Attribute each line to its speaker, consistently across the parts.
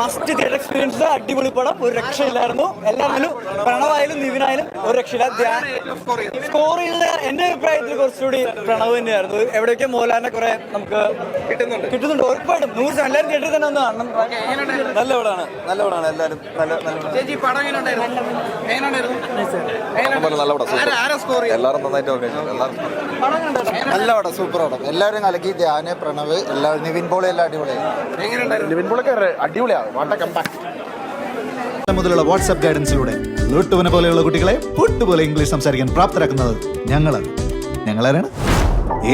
Speaker 1: Must theatre experience അടിപൊളി പടം. ഒരു രക്ഷയില്ലായിരുന്നു. എല്ലാവരും പ്രണവായാലും നിവിനായാലും ഒരു രക്ഷയില്ല. സ്കോർ ചെയ്തത്? എന്റെ അഭിപ്രായത്തിൽ കുറച്ചുകൂടി പ്രണവ് തന്നെയായിരുന്നു. എവിടെയൊക്കെ മോലാനെ കുറെ നമുക്ക്
Speaker 2: കിട്ടുന്നുണ്ട്.
Speaker 1: കിട്ടുന്നുണ്ട്. ഉറപ്പായിട്ടും. നൂറ് എല്ലാവരും തിയേറ്ററിൽ തന്നെ ഒന്ന് കാണണം നല്ല പടമാണ്. നല്ല പടമാണ്. എല്ലാവരും നല്ല നല്ല
Speaker 2: ചേച്ചി പടം
Speaker 3: എല്ലാവരും നന്നായിട്ട്
Speaker 4: നല്ല പടം. സൂപ്പർ പടം. എല്ലാവരും കലക്കി ധ്യാന പ്രണവ് എല്ലാവരും നിവിൻ പോളി എല്ലാം അടിപൊളിയായി
Speaker 2: എങ്ങനെയുണ്ടായിരുന്നു?
Speaker 3: നിവിൻ പോളൊക്കെ അടിപൊളിയാണ്. വാട്ട കമ്പാക്ട്
Speaker 4: മുതലുള്ള വാട്സ്ആപ്പ് ഗൈഡൻസിലൂടെ ലൂട്ടുവനെ പോലെയുള്ള കുട്ടികളെ പൊട്ടുപോലെ ഇംഗ്ലീഷ് സംസാരിക്കാൻ പ്രാപ്തരാക്കുന്നത് ഞങ്ങളാണ്. ഞങ്ങളാരാണ്?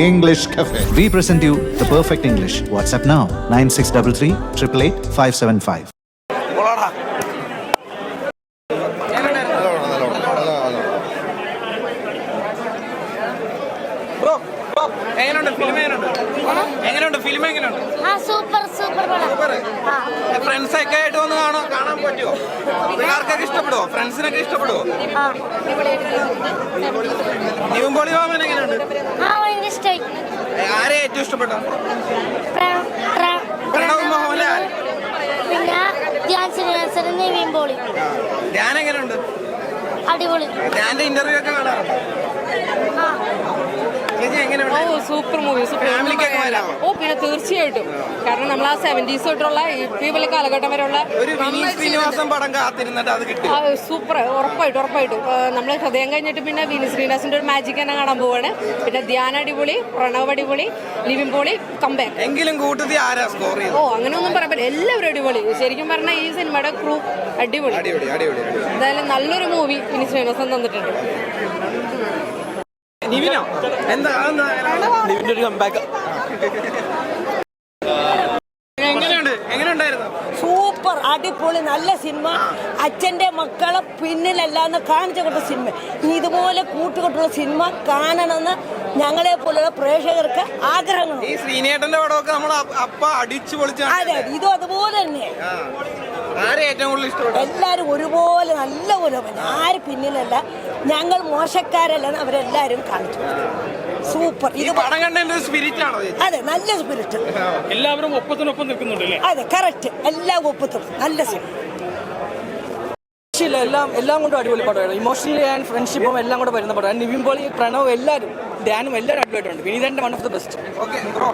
Speaker 4: English cafe. We present you the perfect English WhatsApp now nine six double three triple eight five seven five
Speaker 2: bro bro എങ്ങനെയുണ്ട്? ഫിലിം എങ്ങനെയുണ്ട്? ഫിലിം എങ്ങനെയുണ്ട്?
Speaker 5: സൂപ്പർ സൂപ്പർ
Speaker 2: ഫ്രണ്ട്സ് ഒക്കെ ആയിട്ട് വന്ന് കാണാൻ കാണാൻ പറ്റുമോ പിള്ളേർക്കൊക്കെ ഇഷ്ടപ്പെടുവോ? ഫ്രണ്ട്സിനൊക്കെ ഇഷ്ടപ്പെടുവോ? പോളി മാമൻ എങ്ങനെയുണ്ട്? ആരെ ഏറ്റവും ഇഷ്ടപ്പെട്ട
Speaker 5: പ്ര- പ്ര-
Speaker 2: പ്രണവ് മോഹൻലാൽ.
Speaker 5: പിന്നെ ധ്യാൻ ശ്രീനിവാസൻ
Speaker 2: ധ്യാൻ എങ്ങനെയുണ്ട്?
Speaker 5: അടിപൊളി.
Speaker 2: ഇന്റർവ്യൂ ഒക്കെ
Speaker 6: ഓ സൂപ്പർ മൂവി ഓ പിന്നെ തീർച്ചയായിട്ടും. കാരണം നമ്മൾ ആ സെവന്റീസ് തൊട്ടുള്ള ഈ വലിയ കാലഘട്ടം വരെയുള്ള
Speaker 2: ഒരു വിനീത് ശ്രീനിവാസൻ പടം കാത്തിരുന്നിട്ട് അത് കിട്ടി.
Speaker 6: സൂപ്പർ ഉറപ്പായിട്ടും ഉറപ്പായിട്ടും. നമ്മൾ ഹൃദയം കഴിഞ്ഞിട്ട് പിന്നെ വിനി ശ്രീനിവാസിന്റെ ഒരു മാജിക് തന്നെ കാണാൻ പോവാണ്. പിന്നെ ധ്യാന അടിപൊളി പ്രണവ് അടിപൊളി ലിവിൻ പോളി കമ്പയർ
Speaker 2: എങ്കിലും കൂട്ടത്തിൽ ആരാ സ്കോർ
Speaker 6: ഓ
Speaker 2: അങ്ങനെ
Speaker 6: ഒന്നും പറയാൻ പറ്റില്ല. എല്ലാവരും അടിപൊളി. ശരിക്കും പറഞ്ഞാൽ ഈ സിനിമയുടെ ക്രൂ അടിപൊളി.
Speaker 2: അടിപൊളി അടിപൊളി അടിപൊളി.
Speaker 6: എന്തായാലും നല്ലൊരു മൂവി ഇനി ശ്രീനിവാസൻ തന്നിട്ടുണ്ട്.
Speaker 2: നിവിനോ? എന്താ
Speaker 1: നിവിന്റെ ഒരു കമ്പാക്ക്
Speaker 7: സൂപ്പർ അടിപൊളി നല്ല സിനിമ. അച്ഛന്റെ മക്കളെ പിന്നിലല്ലാന്ന് കാണിച്ചു കൊണ്ട സിനിമ. ഇനി ഇതുപോലെ കൂട്ടുകൊട്ടുള്ള സിനിമ കാണണമെന്ന് ഞങ്ങളെ പോലുള്ള പ്രേക്ഷകർക്ക് ആഗ്രഹങ്ങൾ
Speaker 2: ഈ ശ്രീനേട്ടന്റെ പടമൊക്കെ നമ്മൾ അപ്പ അടിച്ചു പൊളിച്ച്
Speaker 7: അതെ
Speaker 2: കണ്ടില്ലേ?
Speaker 7: ഇതും അതുപോലെ തന്നെ എല്ലാവരും ഒരുപോലെ നല്ല പോലെ ആര് പിന്നിലല്ല. ഞങ്ങൾ മോശക്കാരല്ലെന്ന് അവരെല്ലാവരും കാണിച്ചു. സൂപ്പർ. ഇത്
Speaker 2: പടം സ്പിരിറ്റ് ആണോ
Speaker 7: അതെ നല്ല സ്പിരിറ്റ്
Speaker 1: എല്ലാവരും ഒപ്പത്തിനൊപ്പം നിൽക്കുന്നുണ്ട്
Speaker 7: അതെ കറക്റ്റ് എല്ലാ ഒപ്പത്തും നല്ല സിനിമ
Speaker 1: രക്ഷയില്ല എല്ലാം എല്ലാം കൊണ്ടും അടിപൊളി പടമായിരുന്നു. ഇമോഷണലി ആൻഡ് ഫ്രണ്ട്ഷിപ്പും എല്ലാം കൂടെ വരുന്ന പടമാണ് നിവിൻ പോളി പ്രണവ് എല്ലാവരും ധ്യാനും എല്ലാവരും അടിപൊളിയായിട്ടുണ്ട്. വിനീതന്റെ one of the best
Speaker 2: okay bro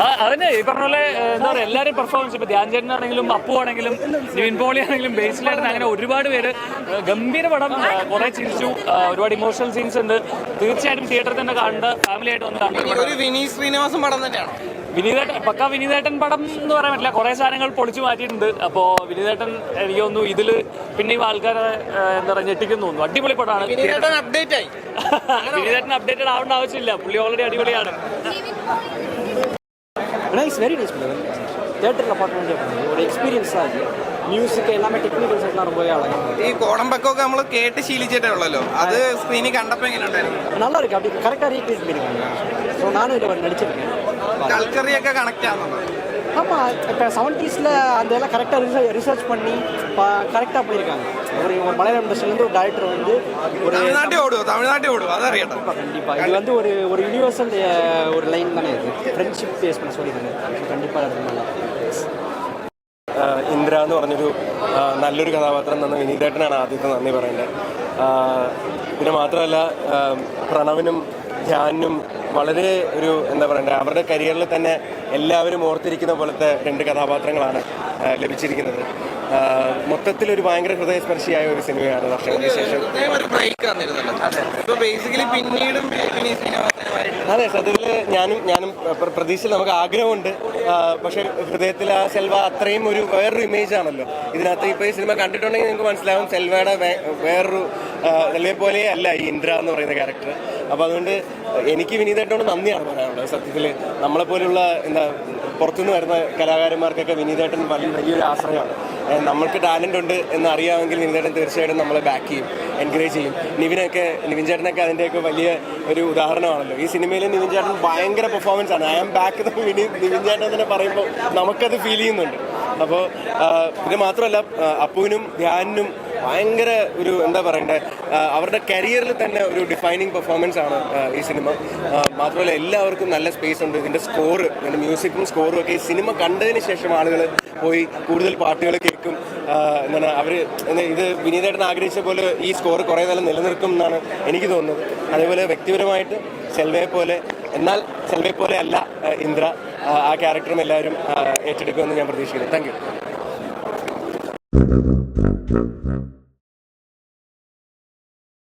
Speaker 8: ആ, അതന്നെ. ഈ പറഞ്ഞ പോലെ എന്താ പറയുക എല്ലാവരും പെർഫോമൻസ് ഇപ്പൊ ധ്യാൻ ചേട്ടൻ ആണെങ്കിലും അപ്പു ആണെങ്കിലും നിവിൻ പോളി ആണെങ്കിലും ബേസിലായിട്ട് അങ്ങനെ ഒരുപാട് പേര് ഗംഭീര പടം കുറെ ചിരിച്ചു. ഒരുപാട് ഇമോഷണൽ സീൻസ് ഉണ്ട്. തീർച്ചയായിട്ടും തിയേറ്ററിൽ തന്നെ കാണേണ്ട ഫാമിലി ആയിട്ട് വന്ന്
Speaker 2: ഈ ശ്രീനിവാസം വിനീത് ശ്രീനിവാസൻ പടം തന്നെയാണോ?
Speaker 8: വിനീതേട്ടൻ പക്ക വിനീതേട്ടൻ പടം എന്ന് പറയാൻ പറ്റില്ല കുറെ സാധനങ്ങൾ പൊളിച്ചു മാറ്റിയിട്ടുണ്ട് അപ്പോൾ വിനീതേട്ടൻ എനിക്ക് തോന്നുന്നു ഇതില് പിന്നെയും ആൾക്കാരെ ഏ, എന്താ പറയുക ഞെട്ടിക്കുന്നു തോന്നുന്നു അടിപൊളി പടമാണ്
Speaker 2: വിനീതേട്ടൻ അപ്ഡേറ്റ് ആയി
Speaker 8: വിനീതേട്ടൻ അപ്ഡേറ്റഡ് ആവേണ്ട ആവശ്യമില്ല പുള്ളി ഓൾറെഡി അടിപൊളിയാണ്
Speaker 1: நைஸ் வெரி நைஸ் தேட்டரில் பார்க்க ஒரு எக்ஸ்பீரியன்ஸ் தான் இது மியூசிக் எல்லாமே டெக்னிக்கல் சைட்லாம் ரொம்பவே அழகாக
Speaker 2: ഈ കോടമ്പക്കൊക്കെ നമ്മൾ കേട്ട് ശീലിച്ചിട്ടേ ഉള്ളല്ലോ അത് സ്ക്രീനിൽ കണ്ടപ്പോ എങ്ങനെ ഉണ്ടായിരുന്നു
Speaker 1: நல்லா இருக்கு அப்படி கரெக்டாக ரீக்ரியேட் பண்ணியிருக்காங்க ஸோ நானும் இதில் நடிச்சிருக்கேன்
Speaker 2: കൾച്ചറിയൊക്കെ കണക്ട് ആവുന്നുണ്ടോ
Speaker 1: ஆமாம் இப்போ செவன்ட்டீஸில் அந்த எல்லாம் கரெக்டாக ரிசர்ச் ரிசர்ச் பண்ணி கரெக்டாக பண்ணியிருக்காங்க ஒரு ஒரு மலையாளம் இண்டஸ்ட்ரிலேருந்து ஒரு டேரக்டர் வந்து ஒரு
Speaker 2: തമിഴ്നാട്ടിൽ ഓടുവോ തമിഴ്നാട്ടിൽ ഓടുവോ അതറിയട്ടെ
Speaker 1: கண்டிப்பாக இது வந்து ஒரு ஒரு யூனிவர்சல் ஒரு லைன் தானே இது ஃப்ரெண்ட்ஷிப் பேஸ் பண்ண சொல்லியிருக்காங்க கண்டிப்பாக அது நல்லா
Speaker 9: ആഹ് ഇന്ദ്ര എന്ന് പറഞ്ഞൊരു ആഹ് നല്ലൊരു കഥാപാത്രം തന്ന വിനീതേട്ടനാണ് ആദ്യത്തെ നന്ദി പറയേണ്ടത് ആഹ് പിന്നെ മാത്രമല്ല ആഹ് പ്രണവിനും ധ്യാനും വളരെ ഒരു എന്താ പറയണ്ടേ അവരുടെ കരിയറിൽ തന്നെ എല്ലാവരും ഓർത്തിരിക്കുന്ന പോലത്തെ രണ്ട് കഥാപാത്രങ്ങളാണ് ലഭിച്ചിരിക്കുന്നത്. ആഹ് മൊത്തത്തിലൊരു ഭയങ്കര ഹൃദയസ്പർശിയായ ഒരു സിനിമയാണ് വർഷങ്ങൾക്ക് ശേഷം.
Speaker 2: ഒരു ഇപ്പൊ ബേസിക്കലി പിന്നീടും
Speaker 9: അതെ സത്യത്തിൽ ഞാനും ഞാനും പ്ര- പ്രതീക്ഷയിൽ നമുക്ക് ആഗ്രഹമുണ്ട്. പക്ഷെ ഹൃദയത്തിൽ ആ സെൽവ അത്രയും ഒരു വേറൊരു ഇമേജ് ആണല്ലോ. ഇതിനകത്ത് ഇപ്പോൾ ഈ സിനിമ കണ്ടിട്ടുണ്ടെങ്കിൽ നിങ്ങൾക്ക് മനസ്സിലാവും സെൽവയുടെ വേറൊരു സെൽവയെ പോലെ അല്ല ഈ ഇന്ദ്ര എന്ന് പറയുന്ന ക്യാരക്ടർ അപ്പോൾ അതുകൊണ്ട് എനിക്ക് വിനീതായിട്ടോട് നന്ദിയാണ് പറയാനുള്ളത്. സത്യത്തിൽ നമ്മളെപ്പോലുള്ള എന്താ പുറത്തുനിന്ന് വരുന്ന കലാകാരന്മാർക്കൊക്കെ വിനീതേട്ടൻ വലിയ വലിയൊരു ആശ്രയമാണ്. നമ്മൾക്ക് ടാലന്റ് ഉണ്ട് എന്ന് അറിയാമെങ്കിൽ വിനീതേട്ടൻ തീർച്ചയായിട്ടും നമ്മളെ ബാക്ക് ചെയ്യും എൻകറേജ് ചെയ്യും. നിവിനൊക്കെ നിവിൻ ചേട്ടനൊക്കെ അതിന്റെയൊക്കെ വലിയ ഒരു ഉദാഹരണമാണല്ലോ. ഈ സിനിമയിൽ നിവിൻ ചേട്ടൻ ഭയങ്കര പെർഫോമൻസ് ആണ്. ഐ ആം ബാക്ക് ദിനി നിവിൻ ചേട്ടൻ തന്നെ പറയുമ്പോൾ നമുക്കത് ഫീൽ ചെയ്യുന്നുണ്ട്. അപ്പോൾ ഇത് മാത്രമല്ല അപ്പുവിനും ധ്യാനിനും ഭയങ്കര ഒരു എന്താ പറയണ്ടേ അവരുടെ കരിയറിൽ തന്നെ ഒരു ഡിഫൈനിങ് പെർഫോമൻസ് ആണ് ഈ സിനിമ. മാത്രമല്ല എല്ലാവർക്കും നല്ല സ്പേസ് ഉണ്ട്. ഇതിന്റെ സ്കോർ ഇതിന്റെ മ്യൂസിക്കും സ്കോറും ഒക്കെ ഈ സിനിമ കണ്ടതിന് ശേഷം ആളുകൾ പോയി കൂടുതൽ പാട്ടുകൾ കേൾക്കും. എന്താണ് അവർ ഇത് വിനീതേട്ടൻ ആഗ്രഹിച്ച പോലെ ഈ സ്കോർ കുറേ നേരം നിലനിൽക്കും എന്നാണ് എനിക്ക് തോന്നുന്നത്. അതേപോലെ വ്യക്തിപരമായിട്ട് സെൽവയെ പോലെ എന്നാൽ സെൽവയെ പോലെ അല്ല ഇന്ദ്ര ആ ക്യാരക്ടറും എല്ലാവരും ഏറ്റെടുക്കുമെന്ന് ഞാൻ പ്രതീക്ഷിക്കുന്നു. താങ്ക് どっちだ?